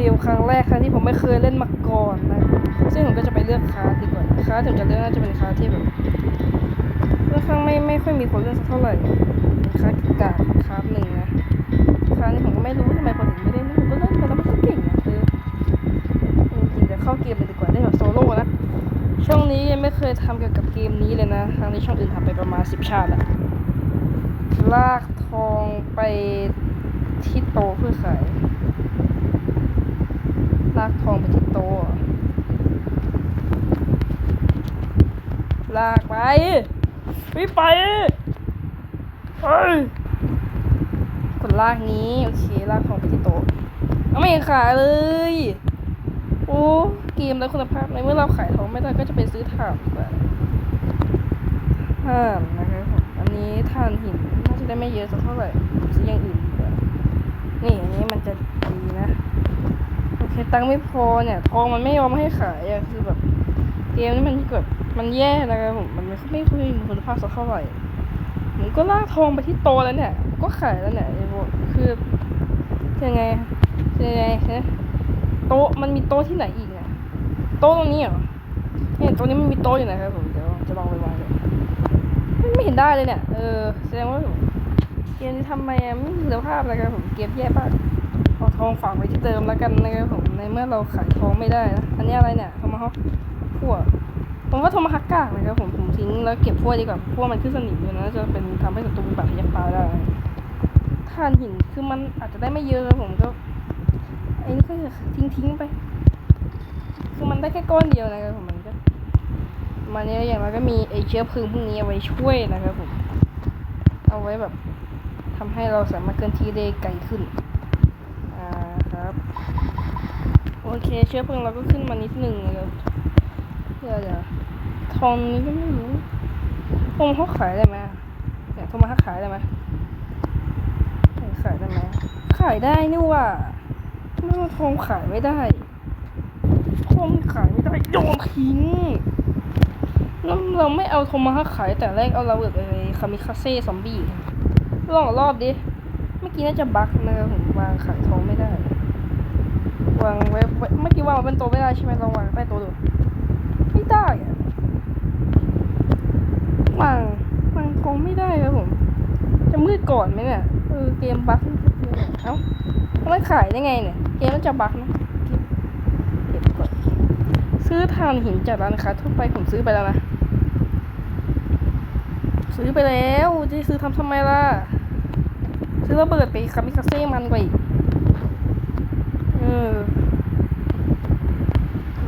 ฟิลครั้งแรกครั้งที่ผมไม่เคยเล่นมาก่อนนะ ซึ่งผมก็จะไปเลือกคลาดีกว่าคลาสถึงจะเลือกน่าจะเป็นคลาที่แบบค่อนข้างไม่ไม่ค่อยมีคนเล่นสักเท่าไหร่เป็นคลาสกาดคลาหนึ่งนะคลาสนี้ผมก็ไม่รู้ทำไมคนถึงไม่เล่นผมก็เล่นไปแล้วม่ค่อยเก่งนะคือจริงๆเดี๋ยวเข้าเกมเลยดีกว่าเล่นแบบโซโล่นะ ช่วงนี้ยังไม่เคยทำเกี่ยวกับเกมนี้เลยนะทางที่ช่องอื่นทำไปประมาณสิบชาติแล้วลากทองไปที่โตเพื่อขาย ลากทองไปที่โตะลากไปไม่ไปเฮ้ยกดลากนี้โอเคลากทองไปที่โตะเอาไม่เห็นขายเลย โอ้เกมแล้วคุณภาพในเมื่อเราขายทองไม่ได้ก็จะไปซื้อถ่านดีกว่าถ่านนะครับผมอันนี้ถ่านหินน่าจะได้ไม่เยอะสักเท่าไหร่ซื้ออย่างอื่นดีกว่านี่อันนี้มันจะดีนะ โอตังค์ไม่พอเนี่ยทองมันไม่ยอมให้ขายอะคือแบบเกมนี้มันแบบมันแย่นะครับผมมันไม่ค่อยมีคุณภาพสักเท่าไหร่ผมก็ลากทองไปที่โตแล้วเนี่ย ก็ขายแล้วเนี่ยไอ้พวกคือยังไงยังไงฮะโต๊ะมันมีโต๊ะที่ไหนอีกเนี่ยโต๊ะตรงนี้เหรอเนี่ยตรงนี้มันมีโต๊ะอยู่นะครับผมเดี๋ยวจะลองไปวางเลยไม่เห็นได้เลยเนี่ยเออแสดงว่าเกมนี้ทำไมอะไม่มีคุณภาพนะครับผมเกมแย่มาก เอาทองฝากไว้ที่เดิมแล้วกันนะครับผมในเมื่อเราขายทองไม่ได้นะอันนี้อะไรเนี่ยโทมาฮอกพวกผมว่าโทมาฮักกากนะครับผมผมทิ้งแล้วเก็บพวกดีกว่าพวกมันขึ้นสนิมอยู่นะจะเป็นทำให้ศัตรูมีบยักตายได้ถ่านหินคือมันอาจจะได้ไม่เยอะครับผมก็ไอ้นี่ก็ทิ้งทิ้งไป คือมันได้แค่ก้อนเดียวนะครับผมมันก็มันเนี่ยอย่างไรก็มีไอเชื้อเพลิงพวกนี้เอาไว้ช่วยนะครับผม เอาไว้แบบทำให้เราสามารถเคลื่อนที่ได้ไกลขึ้น อ่าครับ โอเค เชื้อเพลิงเราก็ขึ้นมานิดหนึ่งนะครับเพื่อจะทองนี้ก็ไม่รู้ทองเขาขายได้ไหมเนี่ยทองมาเขาขายได้ไหมขายได้ไหมขายได้นี่ว่าทำไมว่าทองขายไม่ได้ทองขายไม่ได้โยนทิ้งแล้วเราไม่เอาโทมาฮักขายแต่แรกเอาเราแบบไอ้คามิคาเซ่ซอมบี้ลองอีกรอบดิ เมื่อกี้น่าจะบั๊กนะครับผมวางขายทองไม่ได้ วางไว้ไว้เมื่อกี้วางไว้บนโต๊ะไม่ได้ใช่ไหมเราวางใต้โต๊ะดูไม่ได้วางวางทองไม่ได้ครับผม จะมืดก่อนไหมเนี่ยเออเกมบั๊กเอ้ามันขายได้ไงเนี่ย เกมมันจะบั๊กนะเก็บก่อนซื้อถ่านหินจากร้านค้าทั่วไปผมซื้อไปแล้วนะซื้อไปแล้วจะซื้อทำทำไมล่ะ ซื้อระเบิดไปคามิคาเซ่มันกว่าอีกเออ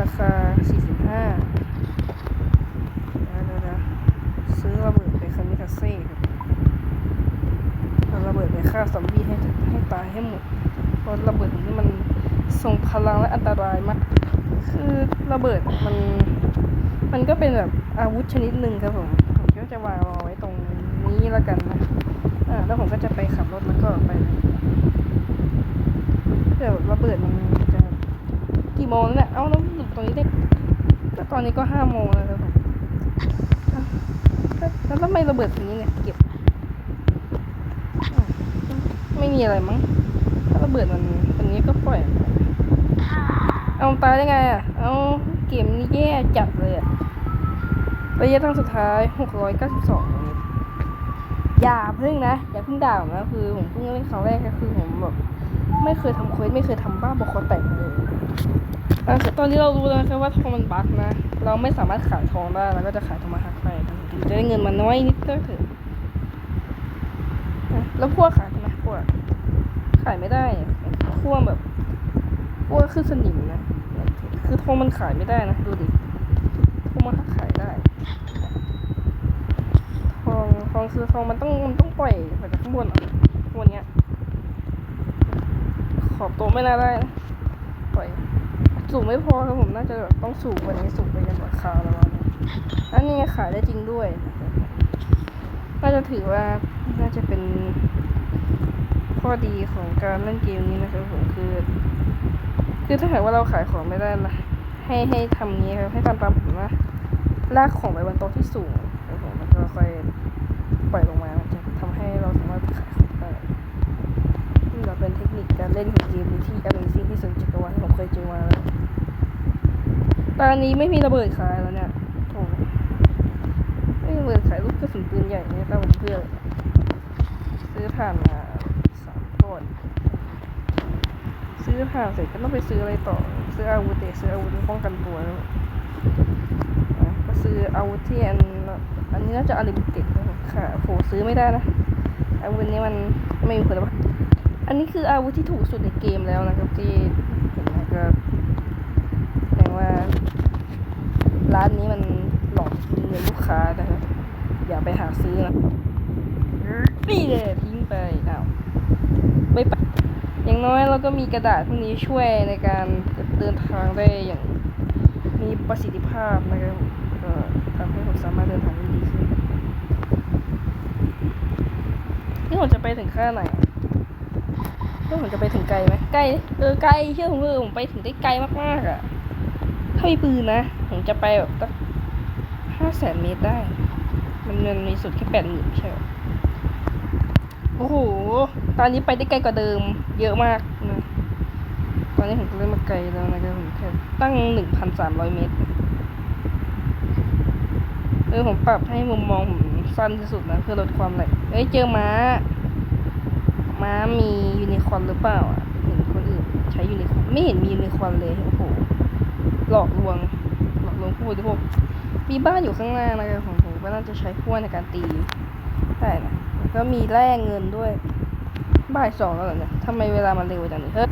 ราคา 45เดี๋ยวเดี๋ยวซื้อระเบิดไปคามิคาเซ่ครับเอาระเบิดไปฆ่าซอมบี้ให้ให้ตายให้หมด เพราะระเบิดนี้มันทรงพลังและอันตรายมาก คือ ระเบิดมันมันก็เป็นแบบอาวุธชนิดหนึ่งครับผมผมก็จะวางเอาไว้ตรงนี้แล้วกันนะอ่าแล้วผมก็จะไปขับรถแล้วก็ไปเดี๋ยวระเบิดมันจะกี่โมงแล้วเนี่ยเอ้าแล้วหลุดตรงนี้ได้ก็ตอนนี้ก็ห้าโมงแล้วครับผมเอ้าแล้วทำไมระเบิดตรงนี้เนี่ยเก็บไม่มีอะไรมั้งถ้าระเบิดมันตรงนี้ก็ปล่อย เอาตายได้ไงอะ เอาเกมนี้แย่จัดเลยอะระยะทางสุดท้ายหกร้อยเก้าสิบสองอย่าเพิ่งนะ อย่าเพิ่งด่าผมนะคือผมเพิ่งเล่นครั้งแรกก็คือผมแบบไม่เคยทำเควสไม่เคยทำบ้าบอคอแตกเลยตอนนี้เรารู้แล้วนะครับว่าทองมันบั๊กนะ เราไม่สามารถขายทองได้เราก็จะขายทองมาหักไปจะได้เงินมาน้อยนิดก็เถอะแล้วพวกขายใช่ไมพวกขายไม่ได้พวกแบบพวกคือสนิมนะ คือทองมันขายไม่ได้นะ ดูดิทองมาหักขายได้ ทองทองคือทองมันต้องมันต้องปล่อยมาจากข้างบนอะข้างบนเนี้ย ขอบตัวไม่น่าได้นะปล่อยสูงไม่พอครับผมน่าจะแบบต้องสูงกว่านี้สูงไปยันราคาแล้วมั้งอันนี้ขายได้จริงด้วย น่าจะถือว่าน่าจะเป็นข้อดีของการเล่นเกมนี้นะครับผมคือ คือถ้าหากว่าเราขายของไม่ได้นะให้ให้ทำงี้ครับให้ทำตามผมนะลากของไปบนโต๊ะที่สูงครับผมแล้วก็ค่อยปล่อยลงมาจะทำให้เราสามารถขายของได้นี่เราเป็นเทคนิคการเล่นของเกมดีที่ Amazing ที่สุดจักรวาลของตอนนี้ไม่มีระเบิดขายแล้วเนี่ยโถไม่มีระเบิดขายลูกกระสุนปืนใหญ่เนี่ยตามผมเพื่อนซื้อถ่านมาสามก้อน ซื้อถ่านเสร็จก็ต้องไปซื้ออะไรต่อ ซื้ออาวุธเตะซื้ออาวุธป้องกันตัวแล้วอะก็ซื้ออาวุธที่อันอันนี้น่าจะอลิมิเต็ดค่ะโหซื้อไม่ได้นะอาวุธนี้มันไม่มีคุณภาพอันนี้คืออาวุธที่ถูกสุดในเกมแล้วนะครับที่เห็นนะครับแสดงว่า ร้านนี้มันหลอกเงินลูกค้านะครับอย่าไปหาซื้อนะนี่เลยทิ้งไปอ้าวไม่ไป อย่างน้อยเราก็มีกระดาษพวกนี้ช่วยในการเดินทางได้อย่างมีประสิทธิภาพนะครับก็ทำให้ผมสามารถเดินทางได้ดีขึ้นนี่ผมจะไปถึงค่าไหนนี่ผมจะไปถึงไกลไหมไกลเออไกลเชื่อผมเถอผมไปถึงได้ไกลมากๆอะถ้ามีปืนนะผมจะไปแบบตั้งห้าแสนเมตรได้ มันมันมีสุดแค่แปดหมื่นใช่ไหมโอ้โห ตอนนี้ไปได้ไกลกว่าเดิม เยอะมากนะตอนนี้ผมก็เริ่มมาไกลแล้วนะครับผมแค่ตั้งหนึ่งพันสามร้อยเมตรเออผมปรับให้มุมมองผมสั้นที่สุดนะ เพื่อลดความแหลกเอ้ยเจอม้า ม้ามียูนิคอร์นหรือเปล่าอะเห็นคนอื่นใช้ยูนิคอร์นไม่เห็นมียูนิคอร์นเลยโอ้โหหลอกลวงหลอกลวงผู้บริโภคมีบ้านอยู่ข้างหน้านะครับของผมก็น่าจะใช้พวในการตีได้นะแล้วก็มีแร่เงินด้วย บ่ายสองแล้วเหรอเนี่ยทำไมเวลามันเร็วจังเลยเฮ้ย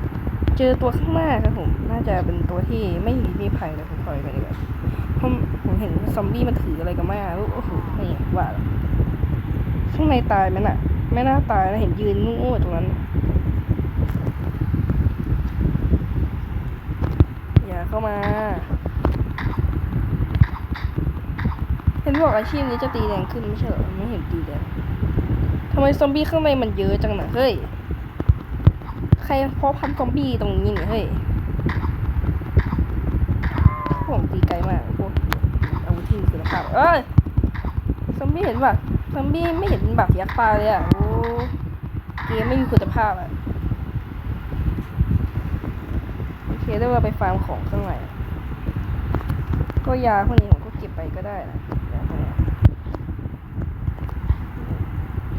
เจอตัวข้างหน้าครับผม น่าจะเป็นตัวที่ไม่มีมีภัยเลยผมปล่อยไปดีกว่าเพราะผมเห็นซอมบี้มันถืออะไรกันมาโอ้โหนี่ว่าข้างในตายไหมน่ะ ไม่น่าตายนะเห็นยืนงูๆตรงนั้น อย่าเข้ามา เห็นบอกอาชีพนี้จะตีแรงขึ้นไม่ใช่เหรอไม่เห็นตีแรง ทำไมซอมบี้ข้างในมันเยอะจังนะเฮ้ย ใครเพาะพันธุ์ซอมบี้ตรงนี้เนี่ยเฮ้ยผมตีไกลมากพวกอาวุธที่มีคุณภาพเอ้ย ซอมบี้เห็นป่ะ ซอมบี้ไม่เห็นแบาดยักษ์ตาเลยอะ โอ้เกมไม่มีคุณภาพอะ โอเคได้ว่าไปฟาร์มของข้างในก็ยาพวกนี้ผมก็เก็บไปก็ได้นะยาพวกนี้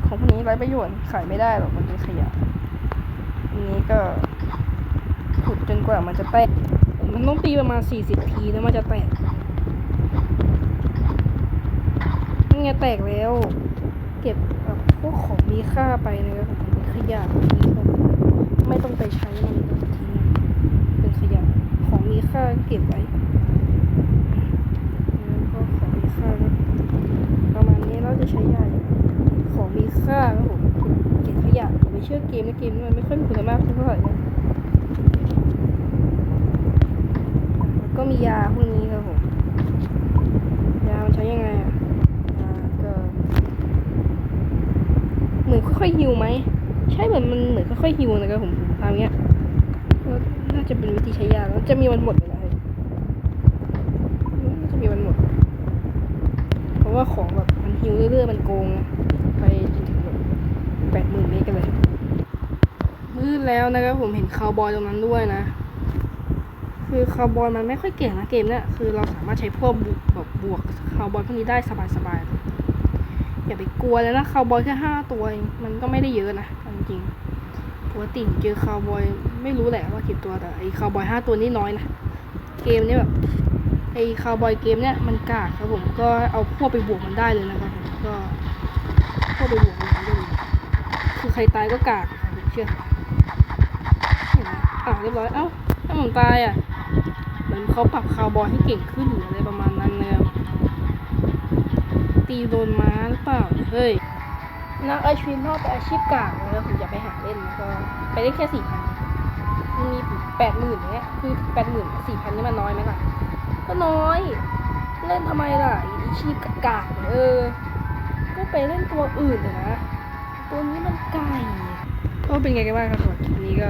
ของพวก นี้ไร้ประโยชน์ขายไม่ได้หรอกมันเป็นขยะอันนี้ก็ขุดจนกว่ามันจะแตก มันต้องตีประมาณสี่สิบทีแล้วมันจะแตกนี่ไงแตกแล้ว เก็บแบบพวกของมีค่าไปนะครับเป็นขยะทิ้ไปไม่ต้องไปใช้มันทิ้งเป็นขยะของมีค่าเก็บไว้แล้วก็ของมีค่าประมาณนี้เราจะใช้ยา มีค่าครับผมเก็บขยะอย่าไปเชื่อเกมนะเกมนี้มันไม่ค่อยมีคุณภาพเท่าไหร่นะแล้วก็มียาพวกนี้ครับผมยามันใช้ยังไงอะยาก็เหมือนค่อยๆฮิวไหมใช่เหมือนมันเหมือนค่อยๆฮิวนะครับผมผมทำอย่างเงี้ยก็น่าจะเป็นวิธีใช้ยาแล้วจะมีวันหมดเลยนะเฮ้ยน่าจะมีวันหมด เพราะว่าของแบบมันฮิวเรื่อยๆมันโกงนะไปจนถึงแบบแปดหมื่นเมตรกันเลย มืดแล้วนะครับผมเห็นคาวบอยตรงนั้นด้วยนะ คือคาวบอยมันไม่ค่อยเก่งนะเกมเนี้ยคือเราสามารถใช้พวกบุแบบบวกคาวบอยพวกนี้ได้สบายๆเลยอย่าไปกลัวเลยนะคาวบอยแค่ห้าตัวมันก็ไม่ได้เยอะนะจริงๆปกติเจอคาวบอยไม่รู้แหละว่ากี่ตัวแต่ไอ้คาวบอยห้าตัวนี่น้อยนะเกมนี้แบบไอ้คาวบอยเกมเนี้ยมันกากครับผมก็เอาพวกไปบวกมันได้เลยนะครับผมก็พวกไปบวกมันได้เลยคือใครตายก็กากผมเชื่อ ห็นไหมอะเรียบร้อย เอ้า ถ้าผมตายอะ เหมือนเขาปรับคาวบอยให้เก่งขึ้นหรืออะไรประมาณนั้นนะครับตีโดนม้าหรือเปล่า เฮ้ย นักอาชีพนอกแต่อาชีพกลางแล้วผมจะไปหาเล่นก็ ไปได้แค่สี่พันมันมีแปดหมื่นเนี้ย คือแปดหมื่นสี่พันนี่มันน้อยไหมล่ะ ก็น้อย เล่นทำไมล่ะอาชีพกากๆเออ ก็ไปเล่นตัวอื่นเถอะนะ ตัวนี้มันไก่ก็เป็นไงกันบ้างครับสำหรับคลิปนี้ก็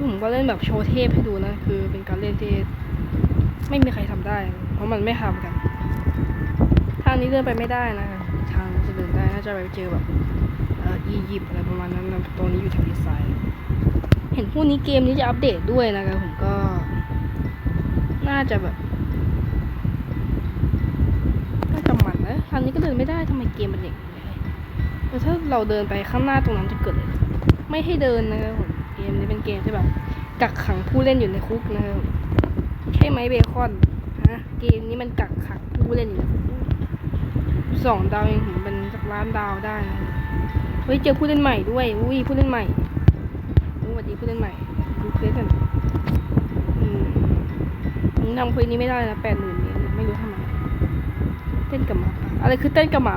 ผมก็เล่นแบบโชว์เทพให้ดูนะ คือเป็นการเล่นที่ไม่มีใครทำได้ เพราะมันไม่ทำกัน ทางนี้เดินไปไม่ได้นะ ทางจะเดินได้น่าจะไปเจอแบบเอียิปต์อะไรประมาณนั้นนะตัวนี้อยู่ทางอีสายเห็นพวกนี้เกมนี้จะอัปเดตด้วยนะครับผมก็ น่าจะแบบน่าจะมันนะทางนี้ก็เดินไม่ได้ทำไมเกมมันอย่างนี้แล้วถ้าเราเดินไปข้างหน้าตรงนั้นจะเกิดอะไรไม่ให้เดินนะครับผม เกมที่แบบ กักขังผู้เล่นอยู่ในคุกนะครับใช่ไหมเบคอนฮะเกมนี้มันกักขังผู้เล่นอยู่สองดาวเองผมเป็นสักล้านดาวได้นะเฮ้ยเจอผู้เล่นใหม่ด้วยอุ้ยผู้เล่นใหม่อุ๊ยสวัสดีผู้เล่นใหม่ดูเควสกันอืมผมทำเควสนี้ไม่ได้นะแปดหมื่นเนี่ยไม่รู้ทำไมเต้นกับหมาป่าอะไรคือเต้นกับหมา